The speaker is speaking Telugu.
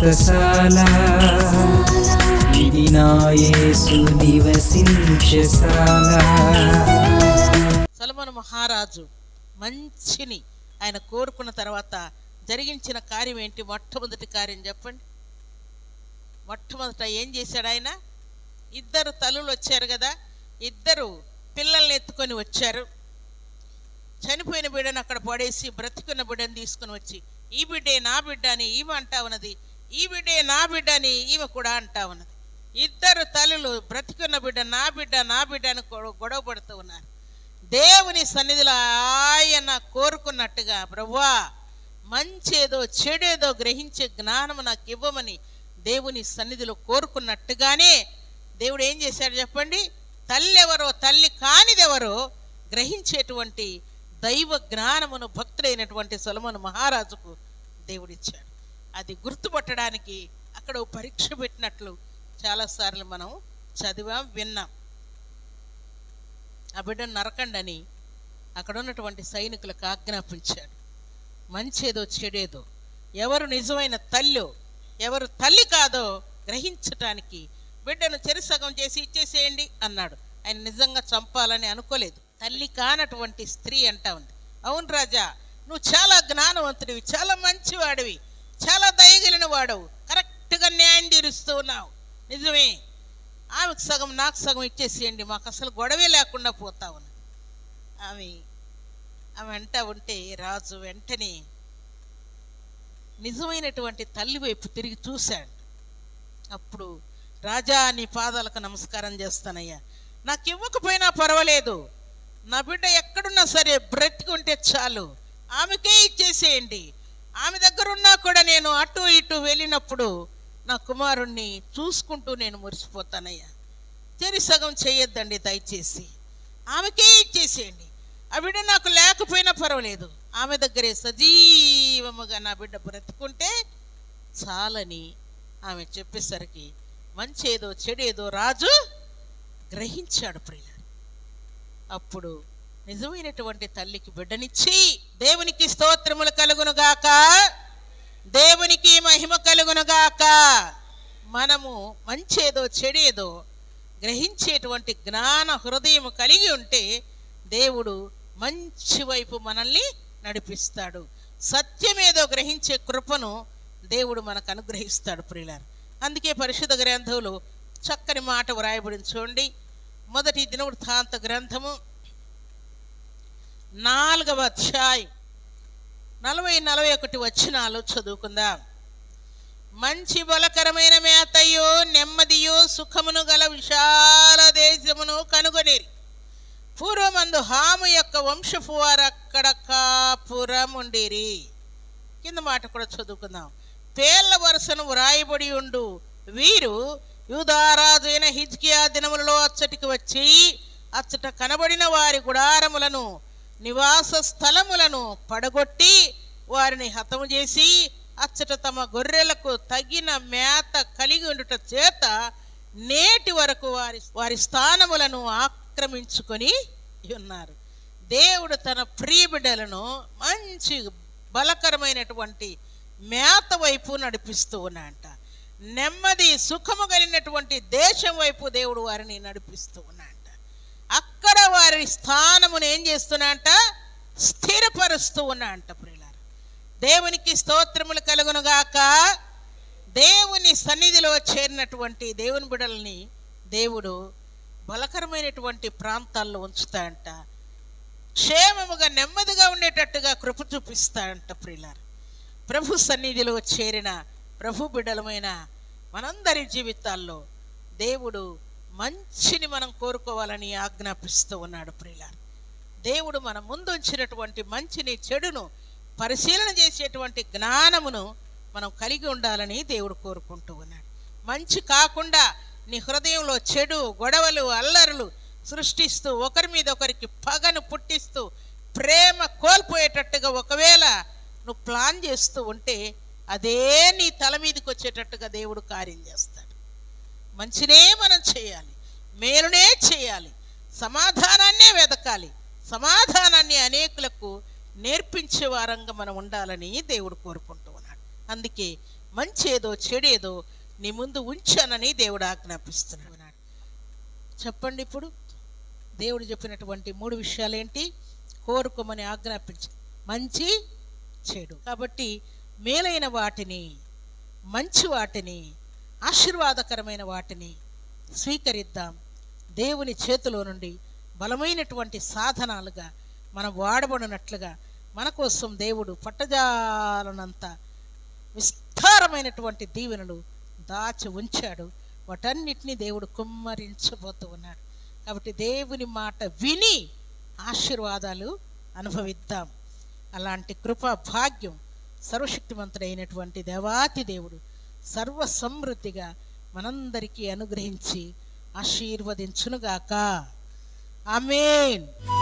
వ్రతశాల ఇది నివసించశాల మహారాజు మంచిని ఆయన కోరుకున్న తర్వాత జరిగించిన కార్యం ఏంటి? మొట్టమొదటి కార్యం చెప్పండి. మొట్టమొదట ఏం చేశాడు ఆయన? ఇద్దరు తల్లులు వచ్చారు కదా ఇద్దరు పిల్లల్ని ఎత్తుకొని వచ్చారు. చనిపోయిన బిడ్డను అక్కడ పడేసి బ్రతికున్న బిడ్డను తీసుకుని వచ్చి ఈ బిడ్డే నా బిడ్డ అని ఈమె అంటా ఉన్నది. ఈ బిడ్డే నా బిడ్డ అని ఈమె కూడా అంటా ఉన్నది. ఇద్దరు తల్లులు బ్రతికున్న బిడ్డ నా బిడ్డ నా బిడ్డ అని గొడవ పడుతూ ఉన్నారు. దేవుని సన్నిధిలో ఆయన కోరుకున్నట్టుగా ప్రభువా మంచేదో చెడేదో గ్రహించే జ్ఞానం నాకు ఇవ్వమని దేవుని సన్నిధిలో కోరుకున్నట్టుగానే దేవుడు ఏం చేశాడు చెప్పండి? తల్లి ఎవరో తల్లి కానిదెవరో గ్రహించేటువంటి దైవ జ్ఞానమును భక్తుడైనటువంటి సొలమను మహారాజుకు దేవుడిచ్చాడు. అది గుర్తుపట్టడానికి అక్కడ పరీక్ష పెట్టినట్లు చాలాసార్లు మనం చదివాం విన్నాం. ఆ బిడ్డను నరకండని అక్కడ ఉన్నటువంటి సైనికులకు ఆజ్ఞాపించాడు మంచేదో చెడేదో ఎవరు నిజమైన తల్లో ఎవరు తల్లి కాదో గ్రహించటానికి బిడ్డను చెరిసగం చేసి ఇచ్చేసేయండి అన్నాడు. ఆయన నిజంగా చంపాలని అనుకోలేదు. తల్లి కానటువంటి స్త్రీ అంటా ఉంది. అవును రాజా నువ్వు చాలా జ్ఞానవంతుడివి చాలా మంచివాడివి. చాలా దయగలిన వాడవు కరెక్ట్గా న్యాయం తీరుస్తూ ఉన్నావు. నిజమే. ఆమెకు సగం నాకు సగం ఇచ్చేసేయండి. మాకు అసలు గొడవే లేకుండా పోతా ఉన్నది. ఆమె ఆమె వెంట ఉంటే రాజు వెంటనే నిజమైనటువంటి తల్లి వైపు తిరిగి చూశాడు. అప్పుడు రాజా నీ పాదాలకు నమస్కారం చేస్తానయ్యా. నాకు ఇవ్వకపోయినా పర్వాలేదు. నా బిడ్డ ఎక్కడున్నా సరే బ్రతికుంటే చాలు. ఆమెకే ఇచ్చేసేయండి. ఆమె దగ్గర ఉన్నా కూడా నేను అటు ఇటు వెళ్ళినప్పుడు నా కుమారుణ్ణి చూసుకుంటూ నేను మురిసిపోతానయ్యా. తెరి సగం చేయొద్దండి దయచేసి. ఆమెకే ఇచ్చేసేయండి. ఆ బిడ్డ నాకు లేకపోయినా పర్వాలేదు. ఆమె దగ్గరే సజీవముగా నా బిడ్డ బ్రతుకుంటే చాలని ఆమె చెప్పేసరికి మంచేదో చెడేదో రాజు గ్రహించాడు ప్రియుల అప్పుడు నిజమైనటువంటి తల్లికి బిడ్డనిచ్చి దేవునికి స్తోత్రములు కలుగునుగాక దేవునికి మహిమ కలుగునుగాక మనము మంచేదో చెడేదో గ్రహించేటువంటి జ్ఞాన హృదయం కలిగి ఉంటే దేవుడు మంచి వైపు మనల్ని నడిపిస్తాడు. సత్యమేదో గ్రహించే కృపను దేవుడు మనకు అనుగ్రహిస్తాడు ప్రియులారు. అందుకే పరిశుద్ధ గ్రంథంలో చక్కని మాట వ్రాయబడి చూడండి. మొదటి దినవృత్తాంత గ్రంథము నాలుగవ అధ్యాయం. నలభై నలభై ఒకటి వచ్చినాలు చదువుకుందాం. మంచి బలకరమైన మేతయు నెమ్మదియు సుఖమును గల విశాల దేశమును కనుగొనేరి. పూర్వమందు హాము యొక్క వంశపు వారు అక్కడ కాపురముండిరి కింద మాట కూడా చదువుకుందాం. పేర్ల వరుసను వ్రాయబడి ఉండు. వీరు యూదారాజు అయిన హిజ్కియా దినములలో అచ్చటికి వచ్చి అచ్చట కనబడిన వారి గుడారములను నివాస స్థలములను పడగొట్టి వారిని హతము చేసి అచ్చట తమ గొర్రెలకు తగిన మేత కలిగి ఉండుట చేత నేటి వరకు వారి వారి స్థానములను ఆక్రమించుకొని ఉన్నారు. దేవుడు తన ప్రియబిడ్డలను మంచి బలకరమైనటువంటి మేత వైపు నడిపిస్తూ ఉన్నాడంట. నెమ్మది సుఖము కలిగినటువంటి దేశం వైపు దేవుడు వారిని నడిపిస్తూ ఉన్నాడు. అక్కడ వారి స్థానమును ఏం చేస్తున్నాంట? స్థిరపరుస్తూ ఉన్నా అంట ప్రియులారు. దేవునికి స్తోత్రములు కలుగునుగాక దేవుని సన్నిధిలో చేరినటువంటి దేవుని బిడల్ని దేవుడు బలకరమైనటువంటి ప్రాంతాల్లో ఉంచుతాడంట. క్షేమముగా నెమ్మదిగా ఉండేటట్టుగా కృప చూపిస్తాయంట ప్రియులారు. ప్రభు సన్నిధిలో చేరిన ప్రభు బిడలమైన మనందరి జీవితాల్లో దేవుడు మంచిని మనం కోరుకోవాలని ఆజ్ఞాపిస్తూ ఉన్నాడు ప్రియులారు. దేవుడు మన ముందు ఉంచినటువంటి మంచిని చెడును పరిశీలన చేసేటువంటి జ్ఞానమును మనం కలిగి ఉండాలని దేవుడు కోరుకుంటూ ఉన్నాడు. మంచి కాకుండా నీ హృదయంలో చెడు గొడవలు అల్లరులు సృష్టిస్తూ ఒకరి మీద ఒకరికి పగను పుట్టిస్తూ ప్రేమ కోల్పోయేటట్టుగా ఒకవేళ నువ్వు ప్లాన్ చేస్తూ ఉంటే అదే నీ తల మీదకి వచ్చేటట్టుగా దేవుడు కార్యం చేస్తాడు. మంచినే మనం చేయాలి మేలునే చేయాలి సమాధానాన్నే వెతకాలి సమాధానాన్ని అనేకులకు నేర్పించే వారంగా మనం ఉండాలని దేవుడు కోరుకుంటూ ఉన్నాడు. అందుకే మంచేదో చెడేదో నీ ముందు ఉంచానని దేవుడు ఆజ్ఞాపిస్తున్నాడు. చెప్పండి ఇప్పుడు దేవుడు చెప్పినటువంటి మూడు విషయాలు ఏంటి కోరుకోమని ఆజ్ఞాపించి మంచి చెడు. కాబట్టి మేలైన వాటిని మంచి వాటిని ఆశీర్వాదకరమైన వాటిని స్వీకరిద్దాం. దేవుని చేతిలో నుండి బలమైనటువంటి సాధనాలుగా మనం వాడబడినట్లుగా మన కోసం దేవుడు పట్టజాలనంత విస్తారమైనటువంటి దీవెనలు దాచి ఉంచాడు. వాటన్నిటినీ దేవుడు కుమ్మరించబోతూ ఉన్నాడు. కాబట్టి దేవుని మాట విని ఆశీర్వాదాలు అనుభవిద్దాం. అలాంటి కృపా భాగ్యం సర్వశక్తివంతుడైనటువంటి దేవాతి దేవుడు సర్వ సమృద్ధిగా మనందరికీ అనుగ్రహించి ఆశీర్వదించునుగాక. ఆమెన్.